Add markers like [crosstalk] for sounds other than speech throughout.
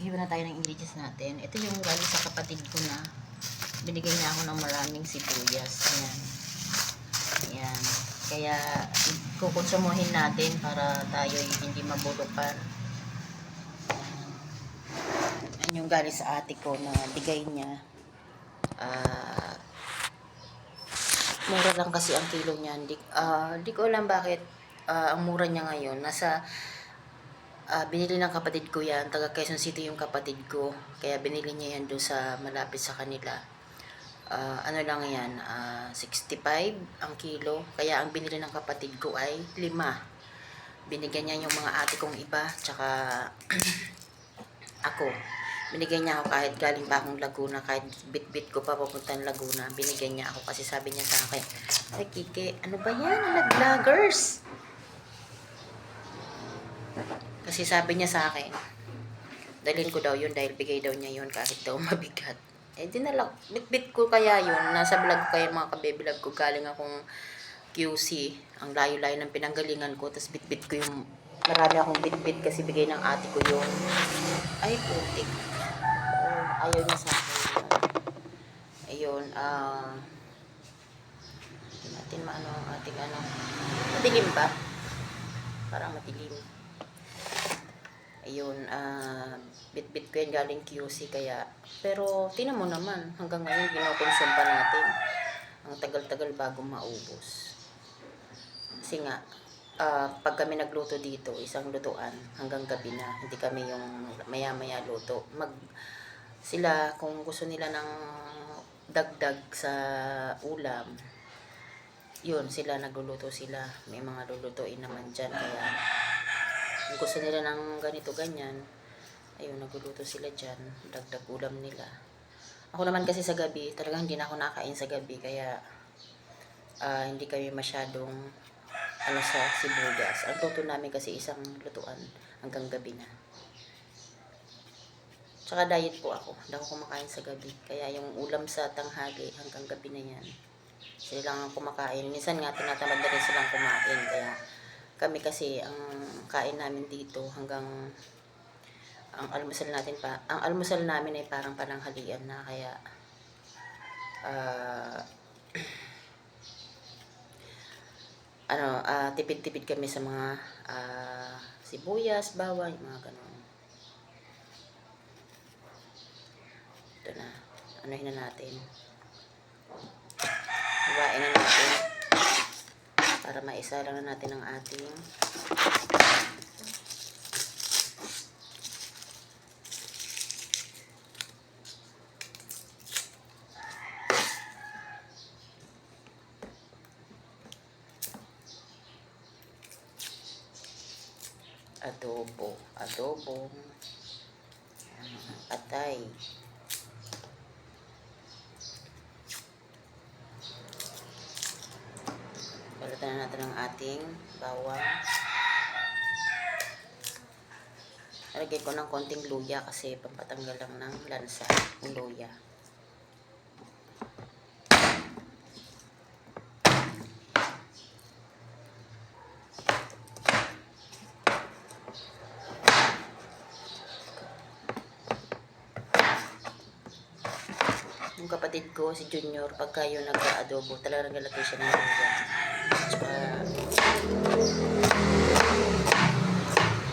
Maghiwa na tayo ng ingredients natin. Ito yung galing sa kapatid ko na binigay niya ako ng maraming sibuyas. Ayan. Ayan. Kaya kukonsumohin natin para tayo hindi mabulukan. Ayan. Yung galing sa ate ko na bigay niya. Ah, mura lang kasi ang kilo niyan. Di, ah, di ko alam bakit ah, ang mura niya ngayon. Nasa Ah, binili ng kapatid ko yan. Taga Quezon City yung kapatid ko. Kaya binili niya yan doon sa malapit sa kanila. Ah, ano lang yan, ah, 65 ang kilo. Kaya ang binili ng kapatid ko ay 5. Binigyan niya yung mga ate kong iba, tsaka [clears throat] ako. Binigyan niya ako kahit galing pa akong Laguna, kahit bit-bit ko pa papuntang Laguna. Binigyan niya ako kasi sabi niya sa akin, Ay, Kike, ano ba yan? Nag-vloggers! Kasi sabi niya sa akin, dalhin ko daw yun dahil bigay daw niya yun kahit daw [laughs] mabigat. Eh, dinala, bit-bit ko kaya yun. Nasa vlog ko kaya mga kabebilog ko. Galing akong QC. Ang layo-layo ng pinanggalingan ko. Tapos bit-bit ko yung, marami akong bit-bit kasi bigay ng ate ko yung, ay, putik. Oh, ayaw niya sa akin. Ayun, ah, hindi natin maano ang ating ano. Madilim ba? Parang madilim. Ayun, ah, bit-bit ko yan galing QC kaya. Pero, tinan mo naman, hanggang ngayon kinokonsum pa natin. Ang tagal-tagal bago maubos. Kasi nga, ah, pag kami nagluto dito, isang lutuan, hanggang gabi na, hindi kami yung maya-maya luto. Mag, sila, kung gusto nila ng dagdag sa ulam, yun, sila nagluluto sila. May mga lulutuin naman dyan, kaya kung gusto nila ng ganito, ganyan, ayun, nagluluto sila dyan, dagdag ulam nila. Ako naman kasi sa gabi, talagang hindi na ako nakain sa gabi, kaya ah, hindi kami masyadong ano sa sibuyas. Ang luto namin kasi isang lutuan hanggang gabi na. Tsaka diet po ako. Hindi ako kumakain sa gabi. Kaya yung ulam sa tanghali hanggang gabi na yan. Sila lang ang kumakain. Minsan nga tinatamad na rin silang kumain. Kaya kami kasi ang kain namin dito hanggang ang almusal natin pa ang almusal namin ay parang pananghalian na kaya ah [clears throat] ano ah, tipid-tipid kami sa mga ah, sibuyas, bawang, mga ganun. Ito na. Anuhin na natin. Hiwain na natin para maisa lang na natin ang ating adobo. Adobo. Ah, Balatan na natin ang ating bawang. Lagay ko ng konting luya kasi pampatanggal lang ng lansa ng luya. Yung kapatid ko, si Junior, pagka yun nag-adobo, talagang naglalagay siya ng luya.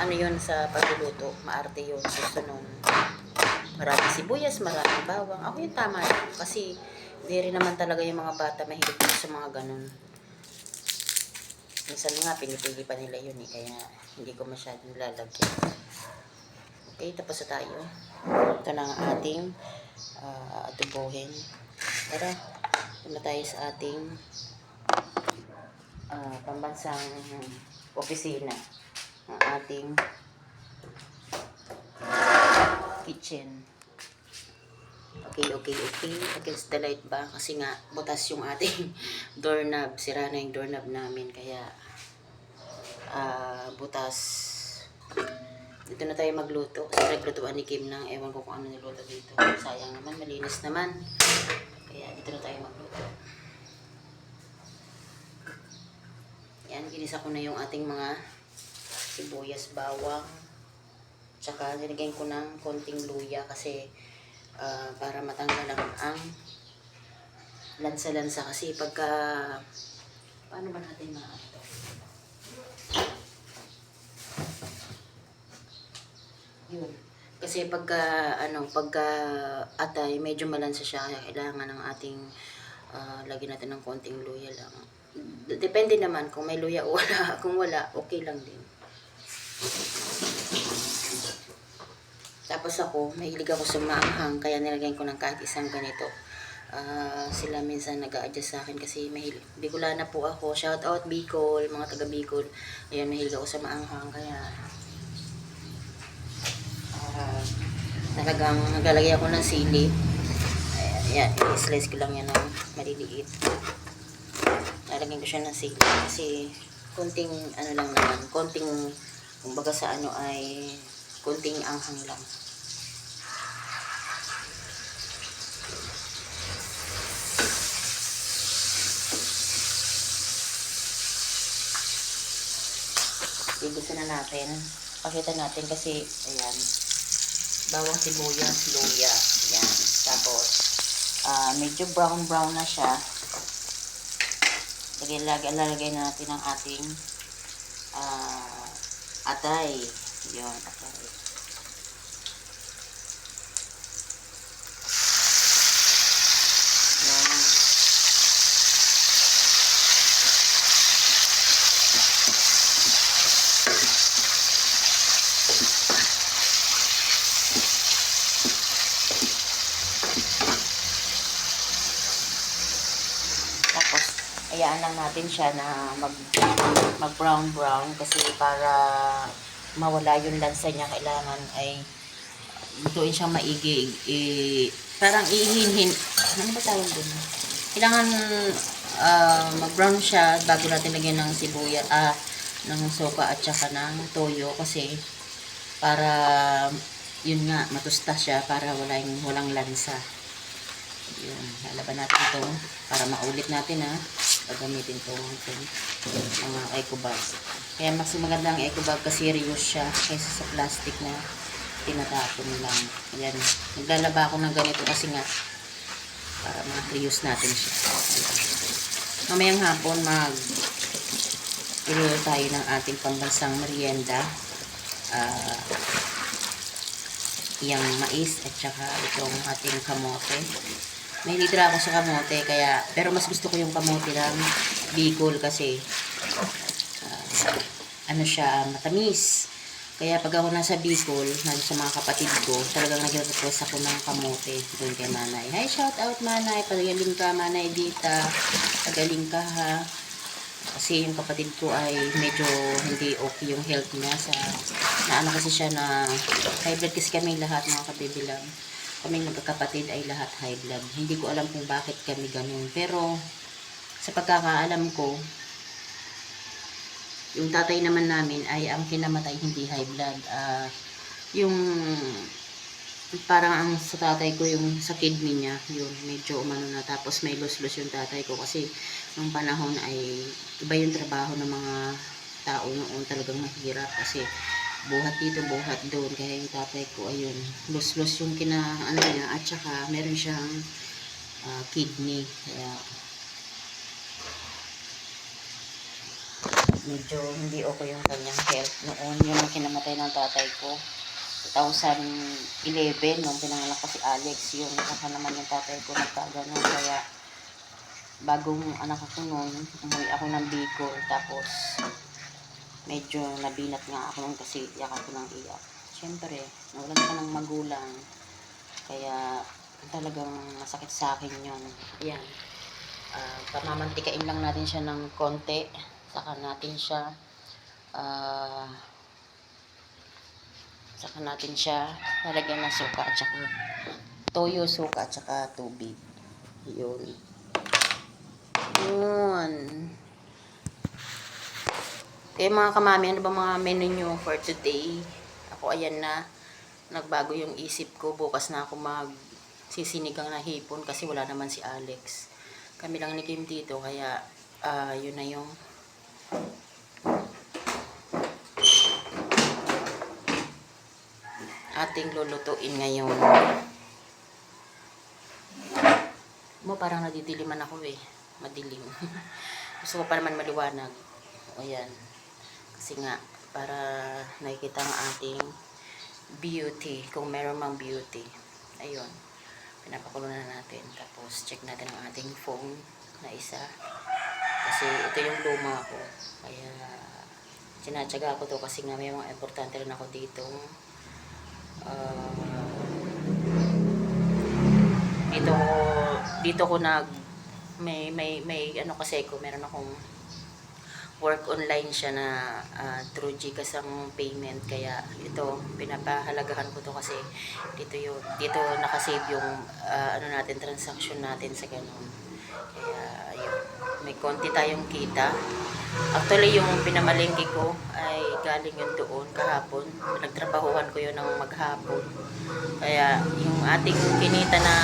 Ano yun sa pagluluto, maarte yun, gusto nun. Marami sibuyas, marami bawang. Ako yung tama lang, kasi di rin naman talaga yung mga bata mahilig sa mga ganun. Minsan nga, pinipili pa nila yun eh, kaya hindi ko masyadong lalagyan. Okay, tapos na tayo. Ito na ang ating uh, adobohin. Tara, ito na tayo sa ating ah, pambansang opisina. Ang ating kitchen. Okay, okay, okay. Against the light ba? Kasi nga, butas yung ating [laughs] doorknob. Sira na yung doorknob namin. Kaya, ah, butas. Dito na tayo magluto. Kasi naglutuan ni Kim ng ewan ko kung ano niluto dito. Sayang naman, malinis naman. Kaya dito na tayo magluto. Yan, ginisa ko na yung ating mga sibuyas, bawang. Tsaka nilagyan ko ng konting luya kasi ah, para matanggal ang, lansa-lansa kasi pagka paano ba natin ma ito? Yun. Kasi pagka ano, pagka atay, medyo malansa siya kaya kailangan ng ating ah, lagyan natin ng konting luya lang. Depende naman kung may luya o wala. [laughs] Kung wala, okay lang din. Tapos ako, mahilig ako sa maanghang, kaya nilagyan ko ng kahit isang ganito. Ah, sila minsan nag adjust sa akin kasi mahilig. Bicolana po ako. Shout out Bicol, mga taga Bicol. Ayan, mahilig ako sa maanghang, kaya ah, talagang naglalagay ako ng sili. Ayan, yan, i-slice ko lang yan ng maliliit. Lalagyan ko siya ng sili kasi konting ano lang naman, konting kumbaga sa ano ay konting anghang lang. Igusin na natin. Pakita natin kasi, ayan, bawang sibuyas, luya. Yan. Tapos, ah medyo brown-brown na siya. Lagay, lagay, lalagay na natin ang ating ah atay. Yun, atay. Yan. Tapos, ayaan lang natin siya na mag, mag brown brown kasi para mawala yung lansa niya kailangan ay lutuin siyang maigi. I- parang ihinhin. Ano ba tawag dun? Kailangan ah, mag-brown siya bago natin lagyan ng sibuya, ah, ng soka at saka ng toyo kasi para yun nga, matusta siya para wala yung, walang lansa. Yun, lalaban natin ito para maulit natin ha. Gagamitin ito ating mga eco bag. Kaya mas maganda ang eco bag kasi reuse siya kaysa sa plastic na tinatapon lang. Ayan, naglalaba ako ng ganito kasi nga para ma-reuse natin siya. Mamayang hapon mag iluluto tayo ng ating pambansang merienda. Ah, yung mais at saka itong ating kamote. May lidra ako sa kamote kaya pero mas gusto ko yung kamote ng Bicol kasi ah, ano siya matamis. Kaya pag ako nasa Bicol, nandun sa mga kapatid ko, talagang nag-request ako ng kamote doon kay Manay. Hi, shout out Manay, pagaling ka Manay Dita, pagaling ka ha. Kasi yung kapatid ko ay medyo hindi okay yung health niya sa na ano kasi siya na high kasi kami lahat mga kabibilang. Kaming magkakapatid ay lahat high blood. Hindi ko alam kung bakit kami ganun. Pero sa pagkakaalam ko, yung tatay naman namin ay ang kinamatay hindi high blood. Ah, yung parang ang sa tatay ko yung sa kidney niya, yun medyo umano na tapos may los-los yung tatay ko kasi nung panahon ay iba yung trabaho ng mga tao noon talagang mahirap kasi buhat dito, buhat doon. Kaya yung tatay ko ayun, los-los yung kina ano niya at saka meron siyang ah, kidney. Kaya medyo hindi okay yung kanyang health. Noon yun ang kinamatay ng tatay ko. 2011 nung pinanganak ko si Alex yung saka naman yung tatay ko nagkaganon. Kaya bagong anak ako noon umuwi ako ng Bicol. Tapos medyo nabinat nga ako noon kasi iyak ako ng iyak. Syempre nawalan ka ng magulang. Kaya talagang masakit sa akin yun. Ayan. Ah, pamamantikain lang natin siya ng konti. Saka natin siya ah saka natin siya lalagyan ng suka at saka toyo, suka at saka tubig. Yun kaya mga kamami ano ba mga menu nyo for today ako ayan na nagbago yung isip ko bukas na ako mag sisinigang na hipon kasi wala naman si Alex kami lang ni Kim dito kaya ah, yun na yung ating lulutuin ngayon. Mo parang nadidiliman ako eh. Madilim. [laughs] Gusto ko pa naman maliwanag. O yan. Kasi nga, para nakikita ang ating beauty. Kung meron mang beauty. Ayun. Pinapakulo na natin. Tapos, check natin ang ating phone na isa. Kasi ito yung luma ko. Kaya, sinatsaga ko to kasi nga may mga importante rin ako dito. Ah, dito ko dito ko nag may may may ano kasi ko meron akong work online siya na ah, through GCash ang payment. Kaya ito pinapahalagahan ko to kasi dito yung dito nakasave yung ah, ano natin transaction natin sa ganun. Kaya yun may konti tayong kita. Actually yung pinamalengke ko ay galing yun doon kahapon. Nagtrabahuhan ko yun ng maghapon. Kaya yung ating kinita na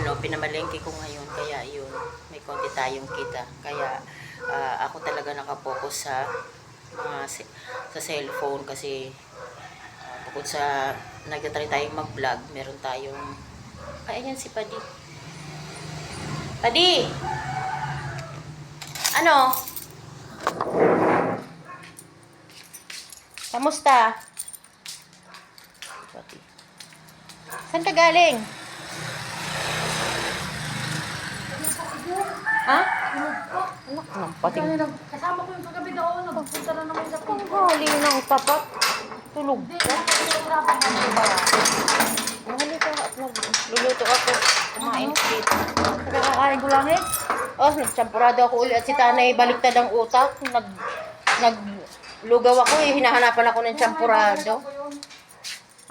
ano pinamalengke ko ngayon kaya yun may konti tayong kita. Kaya ah, ako talaga nakapokus sa mga se- sa cellphone kasi ah, bukod sa nagtatry tayong mag-vlog meron tayong ay yan si Padi Padi ano Kamusta? Pati. Saan ka galing? Ha? Anak ng pati. Kasama ko yung kagabi doon, nagpunta na naman sa Ang hali ng tapat. Tulog Hindi, ka. nahihirapan ka diba? Ang hali ka at nagluluto ako. Kumain dito. Kakakain ko lang eh. Oh, nagsampurado ako uli at si Tanay baliktad ang utak. Nag, naglugaw ako eh. Hinahanapan ako ng champurado.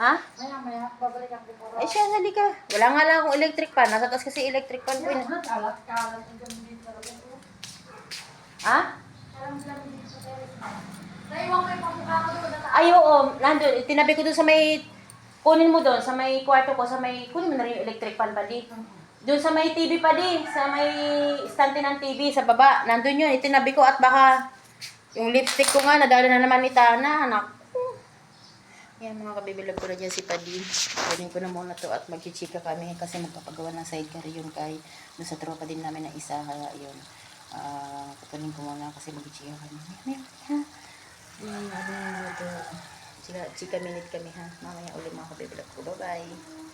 Ha? Maya, maya, babalikan ko para. Ay siya, halika. Wala nga lang akong electric fan. Nasa taas kasi electric fan ko. Yan, eh. kalat, kalat. Ha? Naiwan ko yung pamukha ko doon. Ay, oo. Nandun. Tinabi ko doon sa may... Kunin mo doon. Sa may kwarto ko. Sa may... Kunin mo na rin yung electric fan pa di. Doon sa may TV pa di. Sa may stante ng TV. Sa baba. Nandun yun. Itinabi ko at baka... Yung lipstick ko nga. Nadala na naman ni Tana. Anak. Yan mga kabibilog ko na dyan si Padi. Kunin ko na muna to at magchichika kami kasi magpapagawa ng sidecar yun kay doon sa tropa din namin na isa. Kaya yun. Ah, kukunin ko muna kasi magchichika kami. Mamaya, ha? Hmm, ano yung ito? Chika, chika minute kami ha. Mamaya ulit mga kabibilog ko. Bye-bye.